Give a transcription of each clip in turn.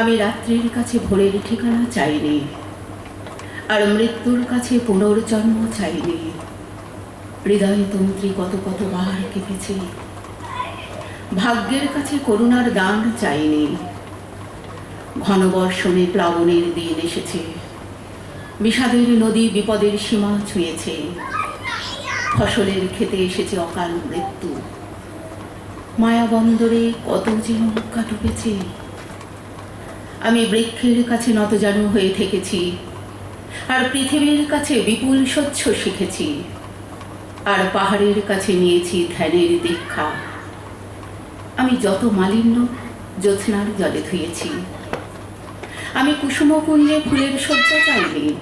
আমি রাত্রির কাছে ভোরের ঠিকানা চাইনি, আর মৃত্যুর কাছে পুনর্জন্ম চাইনি। হৃদয় তন্ত্রী কত কতবার কেঁপেছে ভাগ্যের কাছে করুণার দান চাইনি। ঘনবর্ষণে প্লাবনের দিন এসেছে। বিষাদের নদী বিপদের সীমা ছুঁয়েছে। ফসলের খেতে এসেছে অকাল মৃত্যু। মায়াবন্দরে কত যে নৌকা ডুবেছে। আমি বৃক্ষের কাছে নতজানু হয়ে থেকেছি। আর পৃথিবীর কাছে বিপুল স্বচ্ছ শিখেছি। আর পাহাড়ের কাছে নিয়েছি ধ্যানের দীক্ষা। আমি যত মালিন্য জ্যোৎস্নার জলে ধুয়েছি। আমি কুসুমকুঞ্জে ফুলের শয্যা চাইনি।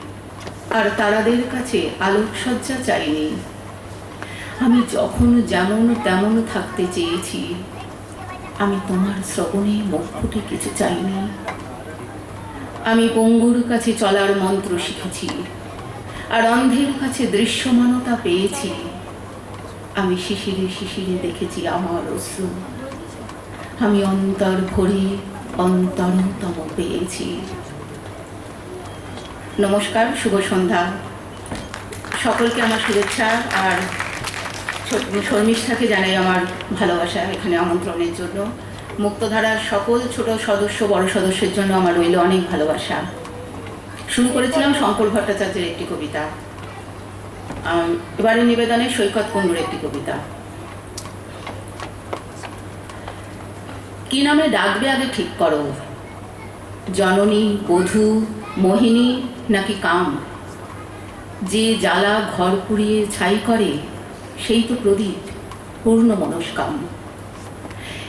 আর তারাদের কাছে আলোক শয্যা চাইনি। আমি যখন যেমন তেমন থাকতে চেয়েছি। আমি তোমার শ্রবণে মুখ কিছু চাইনি। আমি পঙ্গুর কাছে চলার মন্ত্র শিখেছি, আর অন্ধের কাছে দৃশ্যমানতা পেয়েছি। আমি শিশিরে শিশিরে দেখেছি আমার অশ্রু। আমি অন্তর ভরে অন্তরতম পেয়েছি। নমস্কার, শুভ সন্ধ্যা। সকলকে আমার শুভেচ্ছা, আর শর্মিষ্ঠাকে জানাই আমার ভালোবাসা এখানে আমন্ত্রণের জন্য। মুক্তধারার সকল ছোট সদস্য, বড় সদস্যের জন্য আমার রইল অনেক ভালোবাসা। শুরু করেছিলাম শঙ্কর ভট্টাচার্যের একটি কবিতা। এবারে নিবেদনে সৈকত কুণ্ডুর একটি কবিতা। কি নামে ডাকবে আগে ঠিক করো? জননী, বধূ, মোহিনী নাকি কাম? যে জ্বালা ঘর পুড়িয়ে ছাই করে সেই তো প্রদীপ, পূর্ণ মনস্কাম।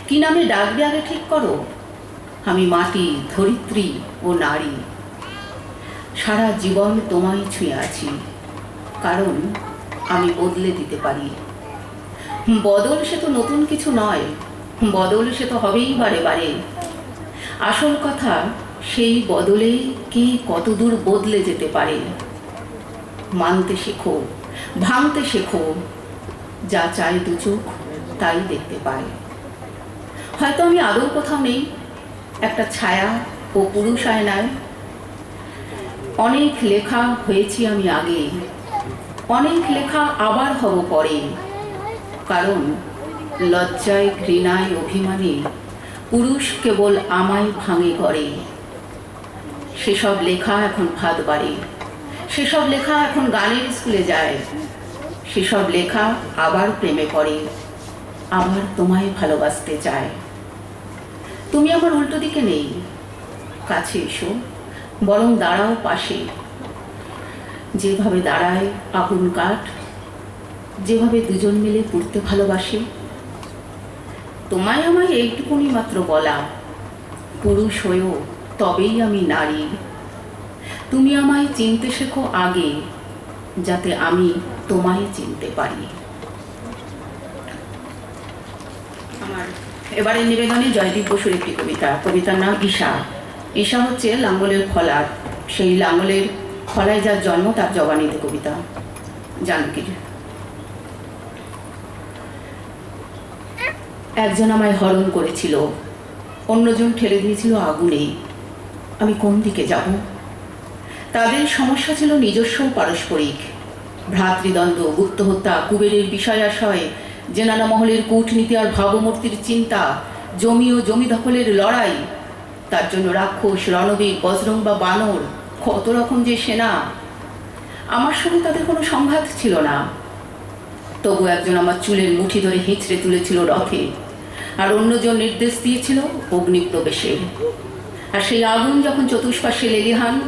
কি নামে ডাকবে আগে ঠিক করো? আমি মাটি, ধরিত্রী ও নারী। সারা জীবন তোমায় ছুঁয়ে আছি, কারণ আমি বদলে দিতে পারি। বদল সে তো নতুন কিছু নয়, বদল সে তো হবেই বারে বারে। আসল কথা, সেই বদলে কে কতদূর বদলে যেতে পারে? মানতে শেখো, ভাঙতে শেখো যা চায় দু চোখ, তাই দেখতে পায়। হয়তো আমি আদৌ কোথাও নেই, একটা ছায়া ও পুরুষ আয়নায়। অনেক লেখা হয়েছি আমি আগে, অনেক লেখা আবার হব পরে। কারণ লজ্জায়, ঘৃণায়, অভিমানে পুরুষ কেবল আমায় ভাঙে করে সেসব লেখা এখন ভাত বাড়ে, সেসব লেখা এখন গানের স্কুলে যায়। সেসব লেখা আবার প্রেমে পড়ে, আবার তোমায় ভালোবাসতে চায়। তুমি আমার উল্টো দিকে নেই, কাছে এসো, বরং দাঁড়াও পাশে। যেভাবে দাঁড়ায় আগুন কাঠ, যেভাবে দুজন মিলে পড়তে ভালোবাসে, তোমায় আমায় এইটুকুনি মাত্র বলা, পুরুষ হয়েও তবেই আমি নারী। তুমি আমায় চিনতে শেখো আগে, যাতে আমি তোমায় চিনতে পারি। আমার এবারে নিবেদনে জয়দীপ বসুর একটি কবিতা। কবিতার নাম ঈশা। ঈশা হচ্ছে লাঙ্গলের ফলার সেই লাঙ্গলের ফলায় যার জন্ম, তার জবানিতে কবিতা। জানকীর। একজন আমায় হরণ করেছিল, অন্যজন ঠেলে দিয়েছিল আগুনে। আমি কোন দিকে যাব? তাদের সমস্যা ছিল নিজস্ব পারস্পরিক। ভ্রাতৃদ্বন্দ্ব গুপ্ত হত্যা কুবেরের বিষয়াশয়, জেনানা মহলের কূটনীতি আর ভাবমূর্তির চিন্তা, জমি ও জমি দখলের লড়াই, তার জন্য রাক্ষস, রণবীর বজরং বা বানর, কত রকম যে সেনা। আমার সঙ্গে তাদের কোনো সংঘাত ছিল না। তবু একজন আমার চুলের মুঠি ধরে হিঁচড়ে তুলেছিল রথে, আর অন্যজন নির্দেশ দিয়েছিল অগ্নিপ্রবেশের আর সেই আগুন যখন চতুষ্পাশে লেলিহান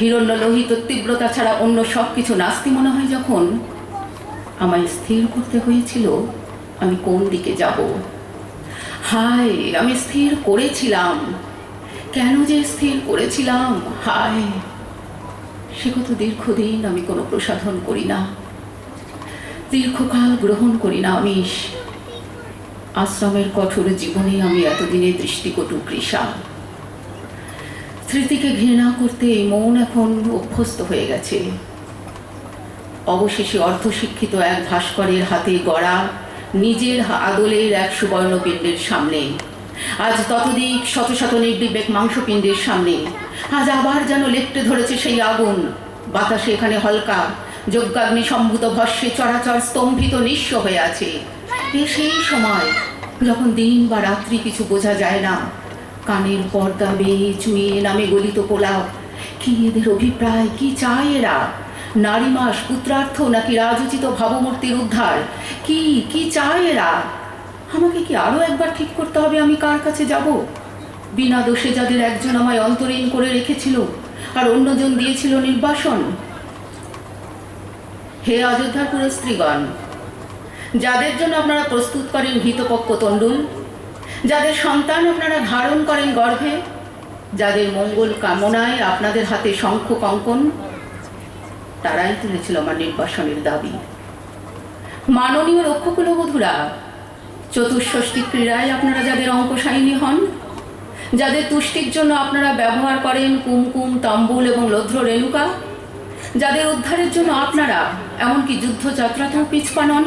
হিরণ্য লোহিত তীব্রতা ছাড়া অন্য সব কিছু নাস্তি মনে হয় যখন আমায় স্থির করতে হয়েছিল, আমি কোন দিকে যাব? হায়, আমি স্থির করেছিলাম। কেন যে স্থির করেছিলাম? হায়, সে কত দীর্ঘদিন আমি কোনো প্রসাধন করি না। দীর্ঘকাল গ্রহণ করি না আমিষ আশ্রমের কঠোর জীবনে আমি এতদিনে দৃষ্টিকটু কৃষা। স্মৃতিকে ঘৃণা করতে এই মন এখন অভ্যস্ত হয়ে গেছে। অবশেষে অর্ধশিক্ষিত এক ভাস্করের হাতে গড়া নিজের আদলের এক সুবর্ণপিণ্ডের সামনে। আজ ততদিক শত শত নির্বিবেক মাংসপিণ্ডের সামনে। আজ আবার যেন লেপটে ধরেছে সেই আগুন। বাতাসে এখানে হলকা, যজ্ঞাগ্নি সম্ভূত ভস্যে চরাচর স্তম্ভিত নিঃস্ব হয়ে আছে। এ সেই সময় যখন দিন বা রাত্রি কিছু বোঝা যায় না কানের পর্দা বেয়ে চুইয়ে নামে গলিত কোলাপ কি এদের অভিপ্রায়? কি চায় এরা? নারী মাস পুত্রার্থ নাকি রাজোচিত ভাবমূর্তির উদ্ধার? কি কি চায় এরা? আমাকে কি আরও একবার ঠিক করতে হবে আমি কার কাছে যাব? বিনা দোষে যাদের একজন আমায় অন্তরীণ করে রেখেছিল আর অন্যজন দিয়েছিল নির্বাসন। হে অযোধ্যাপুরের স্ত্রীগণ, যাদের জন্য আপনারা প্রস্তুত করেন হিতপক্ষ তণ্ডুল যাদের সন্তান আপনারা ধারণ করেন গর্ভে, যাদের মঙ্গল কামনায় আপনাদের হাতে শঙ্খ কঙ্কন, তারাই তুলেছিল আমার নির্বাসনের দাবি। মাননীয় রক্ষকুলবধূরা, চতুষ্ষষ্ঠী ক্রীড়ায় আপনারা যাদের অঙ্কশাইনী হন, যাদের তুষ্টির জন্য আপনারা ব্যবহার করেন কুমকুম, তাম্বুল এবং লধ্র রেণুকা, যাদের উদ্ধারের জন্য আপনারা এমনকি যুদ্ধযাত্রাতেও পিছপা নন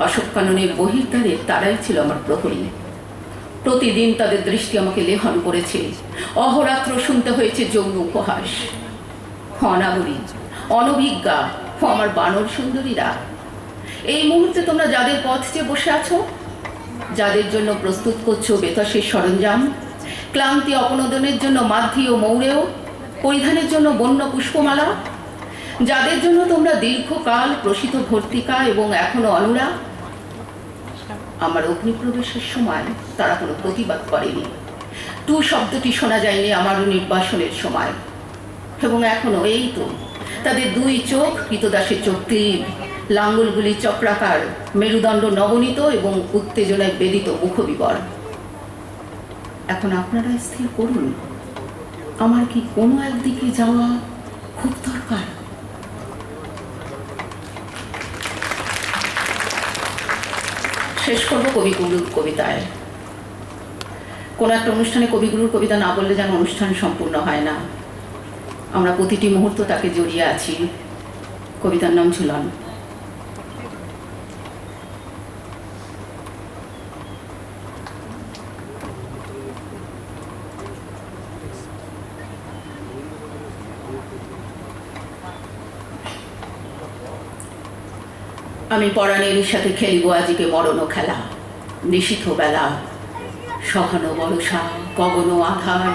অশোক কাননের বহির্দ্বারে তারাই ছিল আমার প্রহরী। প্রতিদিন তাদের দৃষ্টি আমাকে লেহন করেছে। অহরাত্র শুনতে হয়েছে যৌন উপহাস। অনাগরী অনভিজ্ঞা আমার বানর সুন্দরীরা। এই মুহূর্তে তোমরা যাদের পথ চেয়ে বসে আছো, যাদের জন্য প্রস্তুত করছ বেতাসের সরঞ্জাম, ক্লান্তি অপনোদনের জন্য মাধ্যি ও মৌরেও, পরিধানের জন্য বন্য পুষ্পমালা যাদের জন্য তোমরা দীর্ঘকাল প্রসিত ভর্তিকা এবং এখনও অনুরা, আমার অগ্নিপ্রবেশের সময় তারা কোনো প্রতিবাদ করেনি। টু শব্দটি শোনা যায়নি আমারও নির্বাসনের সময়। এবং এখনও এই তো, তাদের দুই চোখ কৃতদাসের চোখ তীর লাঙ্গলগুলি চক্রাকার, মেরুদণ্ড নবনীত এবং উত্তেজনায় বেদিত মুখবিবর। এখন আপনারা স্থির করুন, আমার কি কোনো একদিকে যাওয়া খুব দরকার? শেষ করব কবিগুরুর কবিতায়। কোনো একটা অনুষ্ঠানে কবিগুরুর কবিতা না বললে যেন অনুষ্ঠান সম্পূর্ণ হয় না। আমরা প্রতিটি মুহূর্ত তাকে জড়িয়ে আছি। কবিতার নাম ঝুলন আমি পরাণের সাথে খেলিব আজকে মরণ খেলা নিশিথ বেলা সহানো বরসা গগন আধার,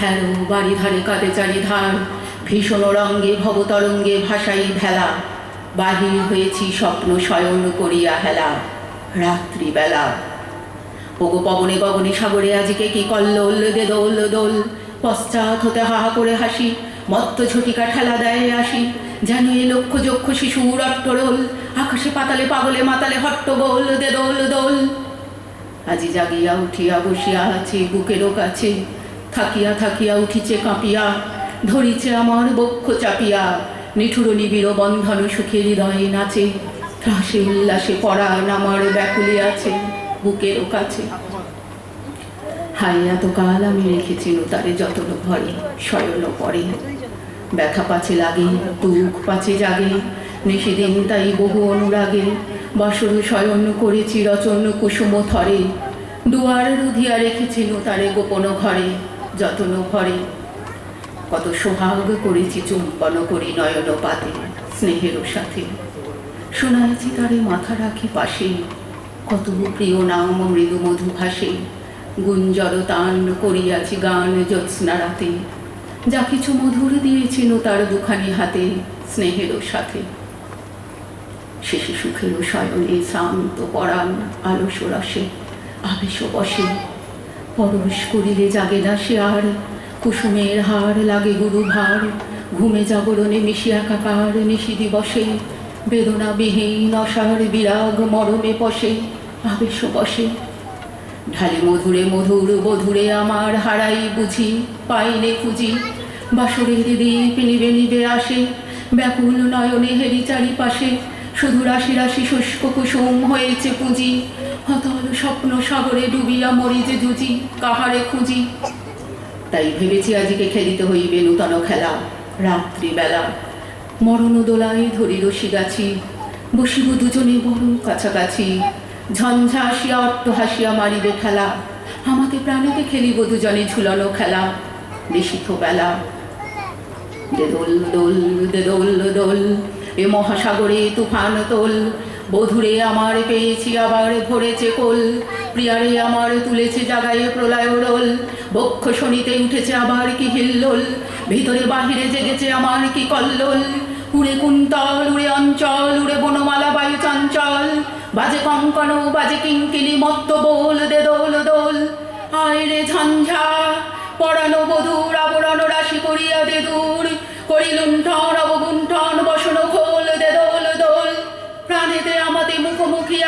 হ্যারো বাড়ি ধারে কাঁদে চারিধার, ভীষণ রঙ্গে ভবতরঙ্গে ভাসাই ভেলা। বাহির হয়েছি স্বপ্ন শয়ন করিয়া হেলা, রাত্রিবেলা। ওগো পবনে গগনে সাগরে আজকে কি কল্লোল দে দোল দোল পশ্চাৎ হতে হাহা করে হাসি মত্ত ঝটিকা ঠেলা দেয় আসি যেন এ লক্ষ যক্ষ শিশুর অট্টরোল, আকাশে পাতালে পাগলে মাতালে হট্টগোল দে দোল। দোল আজি জাগিয়া উঠিয়া বসিয়া আছে বুকেরও কাছে। থাকিয়া থাকিয়া উঠিছে কাঁপিয়া, ধরিছে আমার বক্ষ চাপিয়া। নিঠুর নিবিড় বন্ধন সুখে হৃদয়ে নাচে, ত্রাসে উল্লাসে পরাণ আমার ব্যাকুলে আছে বুকেরও কাছে। হাই কাল আমি রেখেছি তারে যতন ঘরে শয়ন পরে। ব্যথা পাছে লাগে, দুঃখ পাছে জাগে নিষেদিন তাই বহু অনুরাগে। বাসর শয়ন করেছি রচন কুসুম থরে, দুয়ার রুধিয়া রেখেছিল তারে গোপন ঘরে, যতন ঘরে কত সোহাগ করেছি চুম্বন করি নয়ন পাতে, স্নেহের সাথে। শোনাইছি তারে মাথা রাখি পাশে, কত প্রিয় নাম মৃদু মধু ভাসে। গুঞ্জর তান করিয়াছি গান জ্যোৎস্না রাতে। যা কিছু মধুর দিয়েছিল তার দুখানি হাতে স্নেহেরও সাথে। শেষে সুখেরও শয়নে শান্ত পরাণ আলস রসে আবেশ বসে। পরশ করিলে জাগে না সে আর, কুসুমের হার লাগে গুরু ভার ঘুমে জাগরণে মিশিয়া একাকার নিশি দিবসে বেদনা বিহীন অসার বিরাগ মরমে পশে আবেশ বসে। ঢালে মধুরে মধুর বধুরে আমার হারাই বুঝি, পাইনে খুঁজি। বাসরের দ্বীপ নিবে নিবে আসে, ব্যাকুল নয়নে হেরি চারিপাশে। শুধু রাশি রাশি শুষ্ক কুসুম হয়েছে পুঁজি। হতল স্বপ্ন সাগরে ডুবিয়া মরি যে জুজি কাহারে খুঁজি। তাই ভেবেছি আজকে খেলিতে হইবে নূতন খেলা, রাত্রিবেলা। মরণ দোলায় ধরি রশি গাছি বসিব দুজনে বড় কাছাকাছি। ঝঞ্ঝা আসিয়া অট্ট হাসিয়া মারিবে খেলা। আমাকে প্রাণীতে খেলিব দুজনে ঝুলানো খেলা। নিশিথ বেলা। দে দোল দোল দোল দোল, এ মহাসাগরে তুফান তোল। বধুরে আমার পেয়েছি, আবার ভরেছে কোল। প্রিয়ারে আমার তুলেছে জাগায়ে প্রলয় রোল। বক্ষ শনিতে উঠেছে আবার কি হিল্লোল। ভিতরে বাহিরে জেগেছে আমার কি কল্লোল। উড়ে কুন্তল, উড়ে অঞ্চল, উড়ে বনমালা বায়ু চঞ্চল। বাজে কঙ্কন, বাজে কিঙ্কিনি মত্ত বোল দে দোল দোল। আয় রে ঝঞ্ঝা পড়ানো বধূর, আবরণ রাশি করিয়া দে দূর। করি লুণ্ঠন অবগুণ্ঠন, বসন খোল, দে দোল দোল। প্রাণেতে আমাদের মুখোমুখি